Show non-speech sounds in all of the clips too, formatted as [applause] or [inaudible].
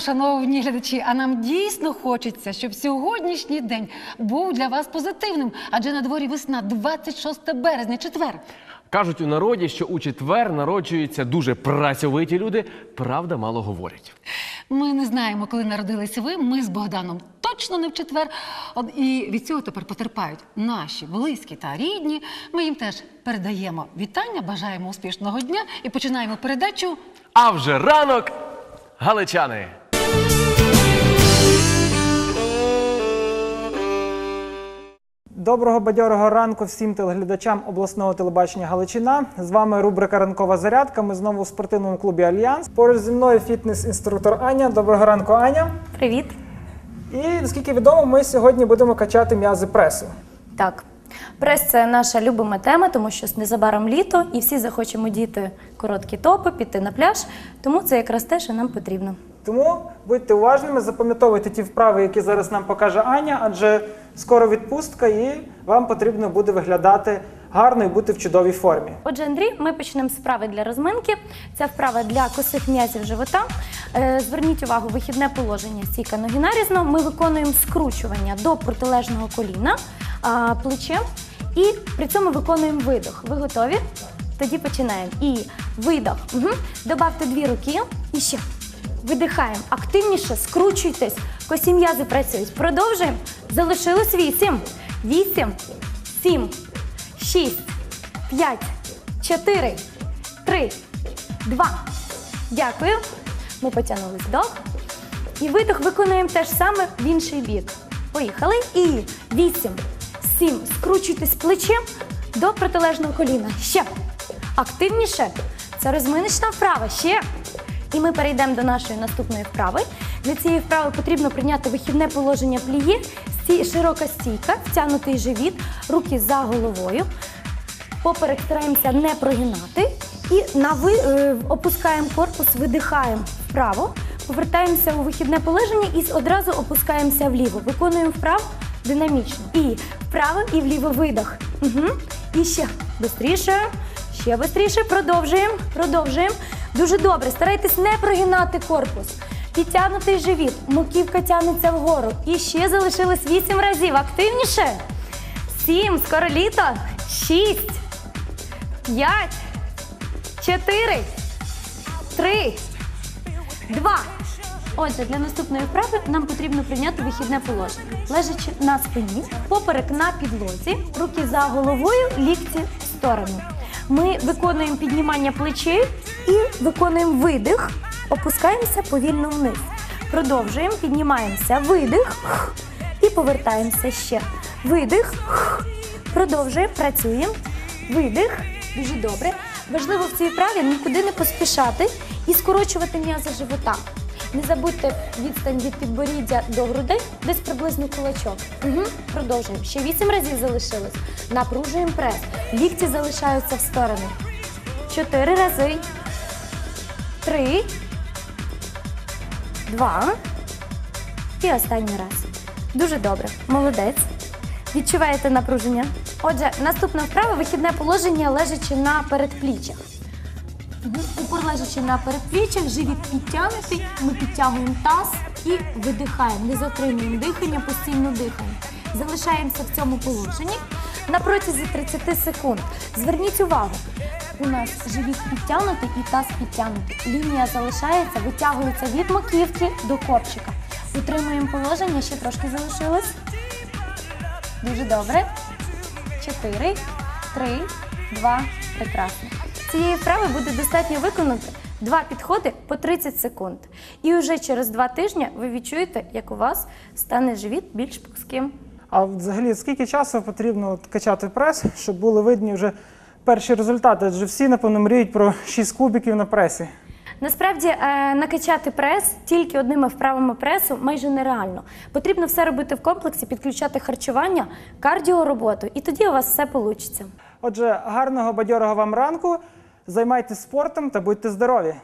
шановні глядачі, а нам дійсно хочеться, щоб сьогоднішній день був для вас позитивним, адже на дворі весна, 26 березня, четвер. Кажуть у народі, що у четвер народжуються дуже працьовиті люди, правда, мало говорять. Ми не знаємо, коли народилися ви. Ми з Богданом точно не в четвер. От і від цього тепер потерпають наші близькі та рідні. Ми їм теж передаємо вітання, бажаємо успішного дня і починаємо передачу. А вже ранок, галичани! Доброго бадьорого ранку всім телеглядачам обласного телебачення Галичина. З вами рубрика Ранкова зарядка. Ми знову у спортивному клубі Альянс. Поруч зі мною фітнес-інструктор Аня. Доброго ранку, Аня. Привіт. І наскільки відомо, ми сьогодні будемо качати м'язи пресу. Так, прес це наша любима тема, тому що незабаром літо, і всі захочемо діти короткі топи, піти на пляж. Тому це якраз те, що нам потрібно. Тому будьте уважними, запам'ятовуйте ті вправи, які зараз нам покаже Аня, адже скоро відпустка, і вам потрібно буде виглядати гарно і бути в чудовій формі. Отже, Андрій, ми почнемо з вправи для розминки. Це вправа для косих м'язів живота. Е, Зверніть увагу, вихідне положення стійка ноги нарізно. Ми виконуємо скручування до протилежного коліна плечем і при цьому виконуємо видох. Ви готові? Тоді починаємо. І видох. Добавте дві руки і ще. Видихаємо. Активніше, скручуйтесь. Косі м'язи працюють. Продовжуємо. Залишилось вісім. Вісім, сім, шість, п'ять, чотири, три, два. Дякую. Ми потягнули вдох. І видох виконуємо те ж саме в інший бік. Поїхали. І вісім, сім. Скручуйтесь плечем до протилежного коліна. Ще. Активніше. Це розминочна вправа. Ще. І ми перейдемо до нашої наступної вправи. Для цієї вправи потрібно прийняти вихідне положення пліє, широка стійка, втягнутий живіт, руки за головою. Поперек стараємося не прогинати. І ви, е, опускаємо корпус, видихаємо вправо, повертаємося у вихідне положення і одразу опускаємося вліво. Виконуємо вправо динамічно. І вправо, і вліво видох. Угу. І ще швидше, ще швидше. Продовжуємо, продовжуємо. Дуже добре. Старайтесь не прогинати корпус. Підтягнутий живіт, маківка тягнеться вгору. І ще залишилось 8 разів. Активніше. Сім, скоро літо. Шість, п'ять, чотири, три, два. Отже, для наступної вправи нам потрібно прийняти вихідне положення. Лежачи на спині, поперек на підлозі, руки за головою, лікті в сторону. Ми виконуємо піднімання плечей і виконуємо видих, опускаємося повільно вниз. Продовжуємо, піднімаємося, видих і повертаємося ще. Видих, продовжуємо, працюємо. Видих, дуже добре. Важливо в цій вправі нікуди не поспішати і скорочувати м'язи живота. Не забудьте відстань від підборіддя до грудей, десь приблизно кулачок. Угу. Продовжуємо. Ще вісім разів залишилось. Напружуємо прес. Лікті залишаються в сторони. Чотири рази. Три. Два. І останній раз. Дуже добре. Молодець. Відчуваєте напруження? Отже, наступна вправа вихідне положення лежачи на передпліччях. Лежачи на передпліччях, живіт підтягнутий, ми підтягуємо таз і видихаємо. Не затримуємо дихання, постійно дихаємо. Залишаємося в цьому положенні на протязі 30 секунд. Зверніть увагу, у нас живіт підтягнутий і таз підтягнутий. Лінія залишається, витягується від маківки до копчика. Утримуємо положення, ще трошки залишилось. Дуже добре. Чотири, три, два. Прекрасно. Цієї вправи буде достатньо виконати два підходи по 30 секунд. І вже через два тижні ви відчуєте, як у вас стане живіт більш плоским. А взагалі, скільки часу потрібно от качати прес, щоб були видні вже перші результати? Адже всі, напевно, мріють про 6 кубиків на пресі. Насправді е, накачати прес тільки одними вправами пресу майже нереально. Потрібно все робити в комплексі, підключати харчування, кардіороботу, і тоді у вас все вийде. Отже, гарного бадьорого вам ранку. Займайтесь спортом та будьте здорові!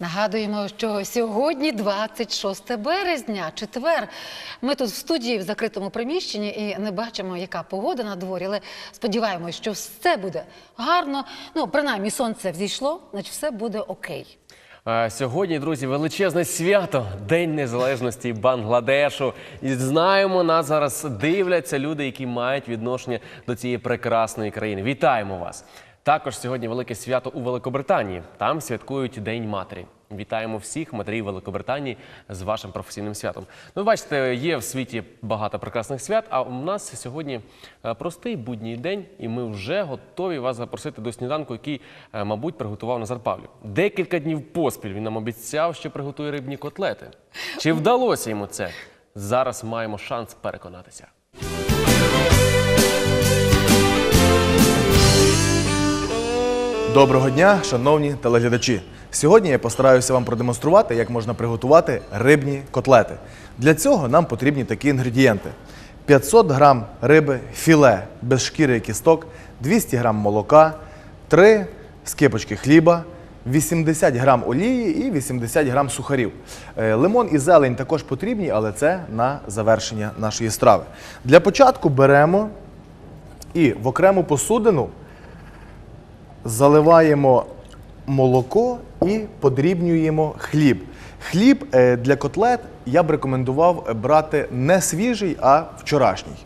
Нагадуємо, що сьогодні 26 березня, четвер. Ми тут в студії в закритому приміщенні і не бачимо, яка погода на дворі, але сподіваємось, що все буде гарно. Ну, принаймні, сонце взійшло, значить все буде окей. Сьогодні, друзі, величезне свято День Незалежності Бангладешу. І знаємо, нас зараз дивляться люди, які мають відношення до цієї прекрасної країни. Вітаємо вас! Також сьогодні велике свято у Великобританії. Там святкують День матері. Вітаємо всіх матерів Великобританії з вашим професійним святом. Ну, бачите, є в світі багато прекрасних свят. А у нас сьогодні е, простий будній день, і ми вже готові вас запросити до сніданку, який, е, мабуть, приготував Назар Павлів. Декілька днів поспіль він нам обіцяв, що приготує рибні котлети. Чи вдалося йому це? Зараз маємо шанс переконатися. Доброго дня, шановні телеглядачі. Сьогодні я постараюся вам продемонструвати, як можна приготувати рибні котлети. Для цього нам потрібні такі інгредієнти: 500 грам риби, філе без шкіри і кісток, 200 грам молока, 3 скипочки хліба, 80 грам олії і 80 грам сухарів. Е, Лимон і зелень також потрібні, але це на завершення нашої страви. Для початку беремо і в окрему посудину заливаємо молоко і подрібнюємо хліб. Хліб е, для котлет я б рекомендував брати не свіжий, а вчорашній.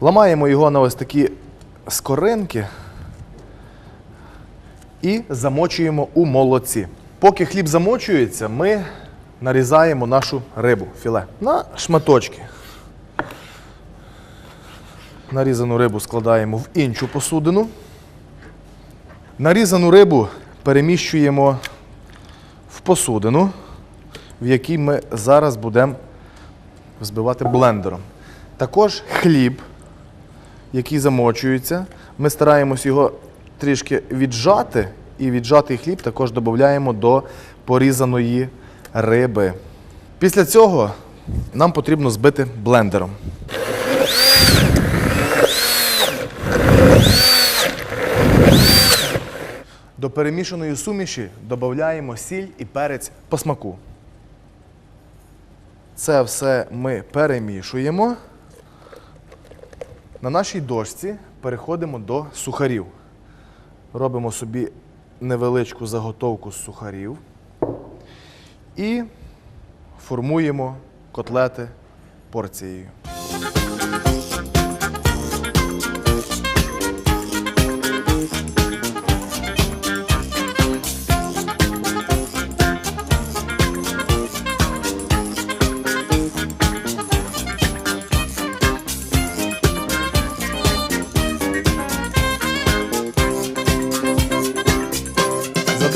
Ламаємо його на ось такі скоринки і замочуємо у молоці. Поки хліб замочується, ми нарізаємо нашу рибу філе на шматочки. Нарізану рибу складаємо в іншу посудину. Нарізану рибу переміщуємо в посудину, в якій ми зараз будемо взбивати блендером. Також хліб, який замочується. Ми стараємось його трішки віджати, і віджатий хліб також додаємо до порізаної риби. Після цього нам потрібно збити блендером. До перемішаної суміші додаємо сіль і перець по смаку. Це все ми перемішуємо. На нашій дошці переходимо до сухарів. Робимо собі невеличку заготовку з сухарів і формуємо котлети порцією.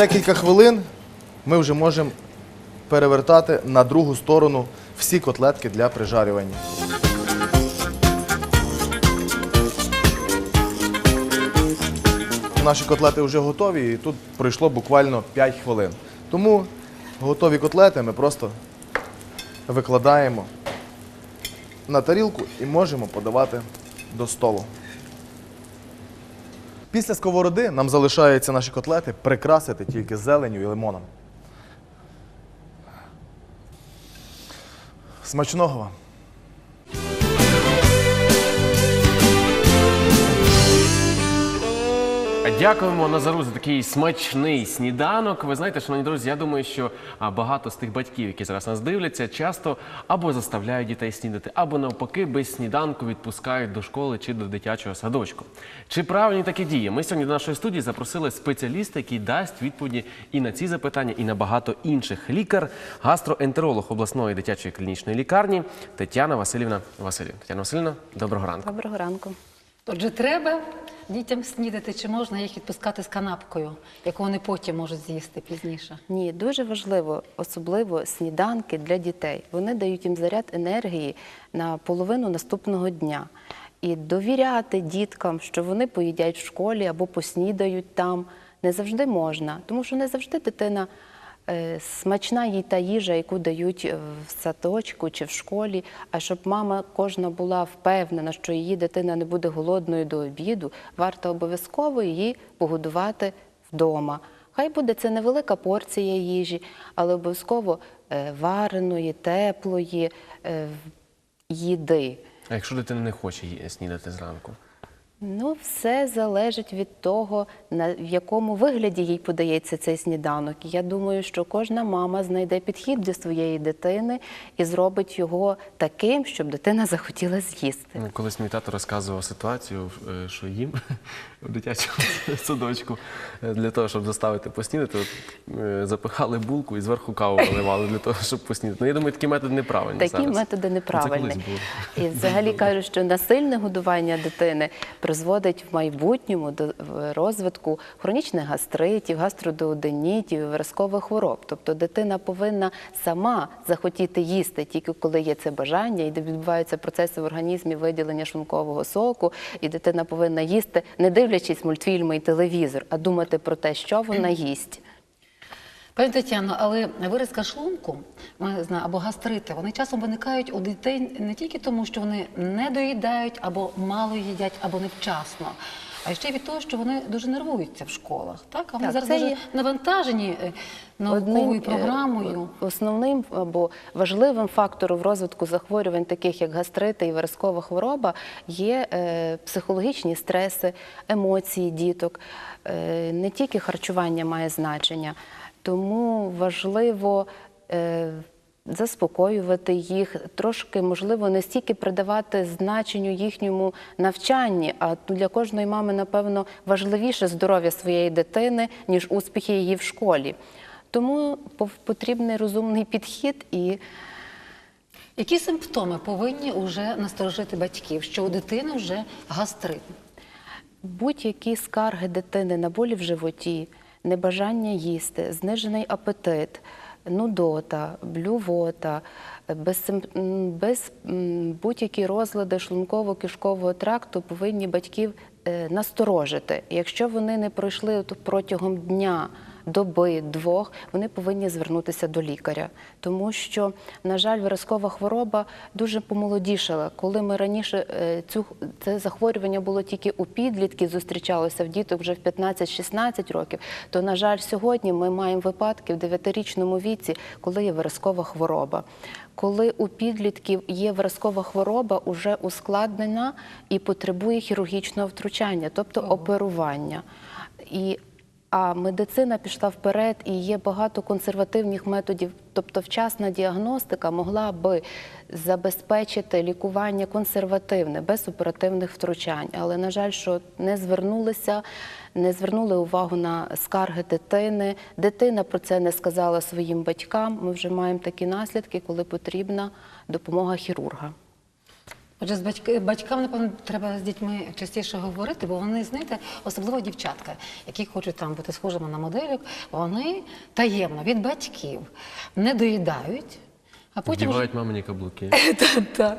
Декілька хвилин ми вже можемо перевертати на другу сторону всі котлетки для прижарювання. Наші котлети вже готові і тут пройшло буквально 5 хвилин. Тому готові котлети ми просто викладаємо на тарілку і можемо подавати до столу. Після сковороди нам залишаються наші котлети прикрасити тільки зеленю і лимоном. Смачного вам! Дякуємо Назару за такий смачний сніданок. Ви знаєте, шановні друзі, я думаю, що багато з тих батьків, які зараз нас дивляться, часто або заставляють дітей снідати, або навпаки без сніданку відпускають до школи чи до дитячого садочку. Чи правильні такі дії? Ми сьогодні до нашої студії запросили спеціаліста, який дасть відповіді і на ці запитання, і на багато інших. Лікар, гастроентеролог обласної дитячої клінічної лікарні Тетяна Васильівна Васильівна. Тетяна Васильівна, доброго ранку. Доброго ранку. Отже, треба дітям снідати, чи можна їх відпускати з канапкою, яку вони потім можуть з'їсти пізніше. Ні, дуже важливо, особливо сніданки для дітей. Вони дають їм заряд енергії на половину наступного дня. І довіряти діткам, що вони поїдять в школі або поснідають там, не завжди можна, тому що не завжди дитина. Е, Смачна їй та їжа, яку дають е, в садочку чи в школі. А щоб мама кожна була впевнена, що її дитина не буде голодною до обіду, варто обов'язково її погодувати вдома. Хай буде це невелика порція їжі, але обов'язково е, вареної, теплої їди. А якщо дитина не хоче снідати зранку? Ну, все залежить від того, на в якому вигляді їй подається цей сніданок. Я думаю, що кожна мама знайде підхід до своєї дитини і зробить його таким, щоб дитина захотіла з'їсти. Ну, Колись мій тато розказував ситуацію, е, що їм [laughs] в дитячому [laughs] садочку е, для того, щоб заставити поснідати, е, запихали булку і зверху каву виливали для того, щоб поснідати. Ну, я думаю, такі методи неправильні Такі зараз. методи Ну, неправильні. Це колись було. І взагалі [laughs] кажуть, що насильне годування дитини призводить в майбутньому до розвитку хронічних гастритів, гастродуоденітів, і виразкових хвороб. Тобто дитина повинна сама захотіти їсти, тільки коли є це бажання, і відбуваються процеси в організмі виділення шлункового соку, і дитина повинна їсти, не дивлячись мультфільми і телевізор, а думати про те, що вона їсть. Пані Тетяно, але виразка шлунку, або гастрити, вони часом виникають у дітей не тільки тому, що вони не доїдають, або мало їдять, або невчасно. А ще й від того, що вони дуже нервуються в школах. Так, а вони Так, зараз дуже є- навантажені е, науковою Одним, е, програмою. Основним або важливим фактором розвитку захворювань, таких як гастрити і виразкова хвороба, є е, психологічні стреси, емоції діток. Е, Не тільки харчування має значення, тому важливо. е, Заспокоювати їх, трошки, можливо, не стільки придавати значенню їхньому навчанні, а для кожної мами, напевно, важливіше здоров'я своєї дитини, ніж успіхи її в школі. Тому потрібний розумний підхід і Які симптоми повинні вже насторожити батьків, що у дитини вже гастрит? будь-які скарги дитини на болі в животі, небажання їсти, знижений апетит, нудота, блювота, без, будь-які розлади шлунково-кишкового тракту повинні батьків е, насторожити. Якщо вони не пройшли от протягом дня. Доби двох вони повинні звернутися до лікаря, тому що, на жаль, виразкова хвороба дуже помолодішала. Коли ми раніше е, цю це захворювання було тільки у підлітків, зустрічалося в діток вже в 15-16 років. То, на жаль, сьогодні ми маємо випадки в 9-річному віці, коли є виразкова хвороба. Коли у підлітків є виразкова хвороба, уже ускладнена і потребує хірургічного втручання, тобто оперування. І а медицина пішла вперед і є багато консервативних методів. Тобто, вчасна діагностика могла би забезпечити лікування консервативне, без оперативних втручань. Але, на жаль, що не звернулися, не звернули увагу на скарги дитини. Дитина про це не сказала своїм батькам. Ми вже маємо такі наслідки, коли потрібна допомога хірурга. Отже, з батьки, батькам, напевно, треба з дітьми частіше говорити, бо вони, знаєте, особливо дівчатка, які хочуть там бути схожими на моделек, вони таємно від батьків не доїдають, а потім Вдівають мамині каблуки. [laughs] так.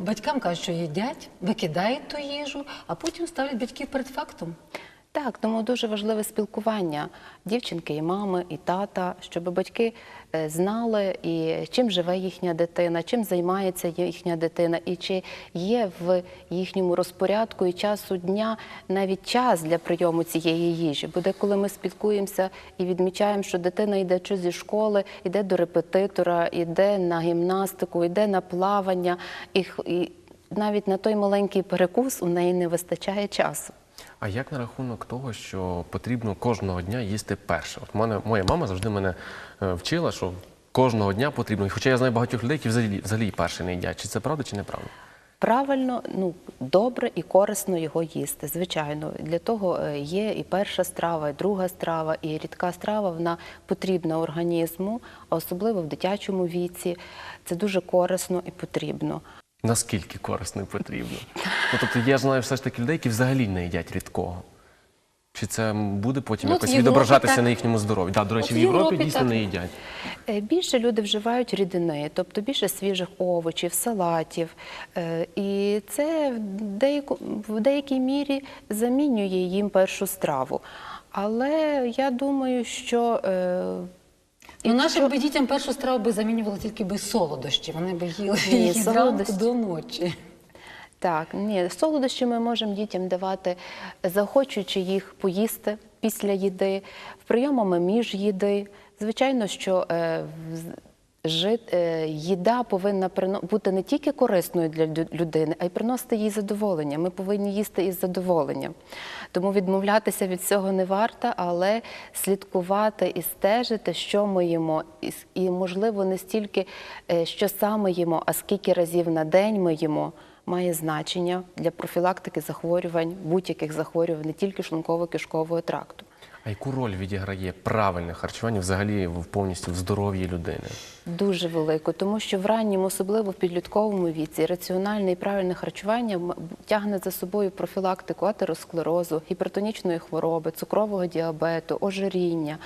Батькам кажуть, що їдять, викидають ту їжу, а потім ставлять батьків перед фактом. Так, тому дуже важливе спілкування дівчинки і мами, і тата, щоб батьки е, знали, і чим живе їхня дитина, чим займається їхня дитина, і чи є в їхньому розпорядку і часу дня навіть час для прийому цієї їжі. Бо деколи ми спілкуємося і відмічаємо, що дитина йде чи зі школи, йде до репетитора, йде на гімнастику, йде на плавання, і навіть на той маленький перекус у неї не вистачає часу. А як на рахунок того, що потрібно кожного дня їсти перше? От мене моя мама завжди мене е, вчила, що кожного дня потрібно. Хоча я знаю багатьох людей, які взагалі взагалі перше не їдять. Чи це правда, чи неправда? Правильно, ну добре і корисно його їсти. Звичайно, для того е, є і перша страва, і друга страва, і рідка страва. Вона потрібна організму, особливо в дитячому віці. Це дуже корисно і потрібно. Наскільки корисно і потрібно? Ну, тобто я знаю все ж таки людей, які взагалі не їдять рідкого. Чи це буде потім Ну, якось Європі відображатися так. на їхньому здоров'ї? Так, до речі, От в Європі, Європі дійсно так. не їдять. Е, Більше люди вживають рідини, тобто більше свіжих овочів, салатів. Е, І це в, деяку, в деякій мірі замінює їм першу страву. Але я думаю, що якщо- нашим би дітям першу страву би замінювали тільки би солодощі. Вони би їли Ні, їх солодощі. до ночі. Так, ні, солодощі ми можемо дітям давати, заохочуючи їх поїсти. після їди, в прийомами між їди. Звичайно, що е, в- жит, е, їда повинна прино- бути не тільки корисною для лю- людини, а й приносити їй задоволення. Ми повинні їсти із задоволенням. Тому відмовлятися від цього не варто, але слідкувати і стежити, що ми їмо, і, можливо не стільки е, що саме їмо, а скільки разів на день ми їмо. Має значення для профілактики захворювань, будь-яких захворювань, не тільки шлунково-кишкового тракту. А яку роль відіграє правильне харчування взагалі в повністю в здоров'ї людини? Дуже велику, тому що в ранньому, особливо в підлітковому віці, раціональне і правильне харчування тягне за собою профілактику атеросклерозу, гіпертонічної хвороби, цукрового діабету, ожиріння,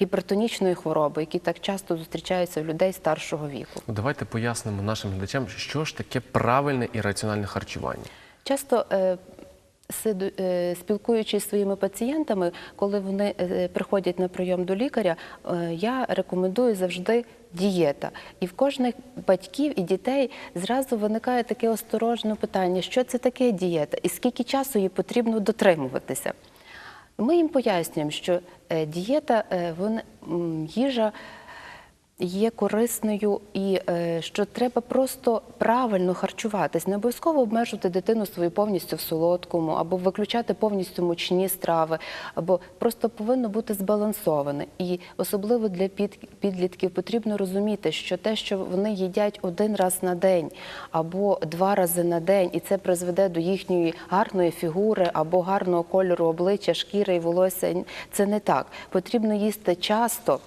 гіпертонічної хвороби, які так часто зустрічаються в людей старшого віку. Ну, Давайте пояснимо нашим глядачам, що ж таке правильне і раціональне харчування. Часто е, спілкуючись зі своїми пацієнтами, коли вони е, приходять на прийом до лікаря, е, я рекомендую завжди дієта. І в кожних батьків і дітей зразу виникає таке осторожне питання, що це таке дієта і скільки часу їй потрібно дотримуватися. Ми їм пояснюємо, що е, дієта, е, їжа є корисною і е, що треба просто правильно харчуватись, не обов'язково обмежувати дитину свою повністю в солодкому, або виключати повністю мучні страви, або просто повинно бути збалансоване. І особливо для під- підлітків потрібно розуміти, що те, що вони їдять один раз на день або два рази на день, і це призведе до їхньої гарної фігури або гарного кольору обличчя, шкіри і волосся, це не так. Потрібно їсти часто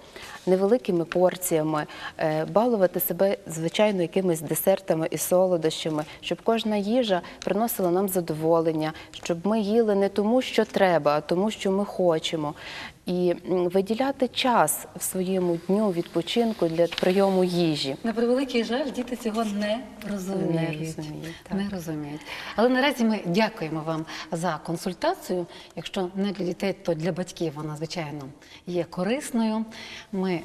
невеликими порціями, е, балувати себе, звичайно, якимись десертами і солодощами, щоб кожна їжа приносила нам задоволення, щоб ми їли не тому, що треба, а тому, що ми хочемо. І виділяти час в своєму дню відпочинку для прийому їжі. На превеликий жаль, діти цього не розуміють. Не розуміють, так. Не розуміють. Але наразі ми дякуємо вам за консультацію. Якщо не для дітей, то для батьків вона, звичайно, є корисною. Ми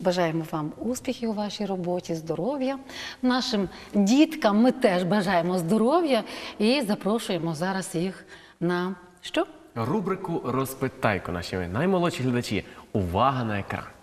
бажаємо вам успіхів у вашій роботі, здоров'я. Нашим діткам ми теж бажаємо здоров'я і запрошуємо зараз їх на що? Рубрику Розпитайко наші наймолодші глядачі. Увага на екран.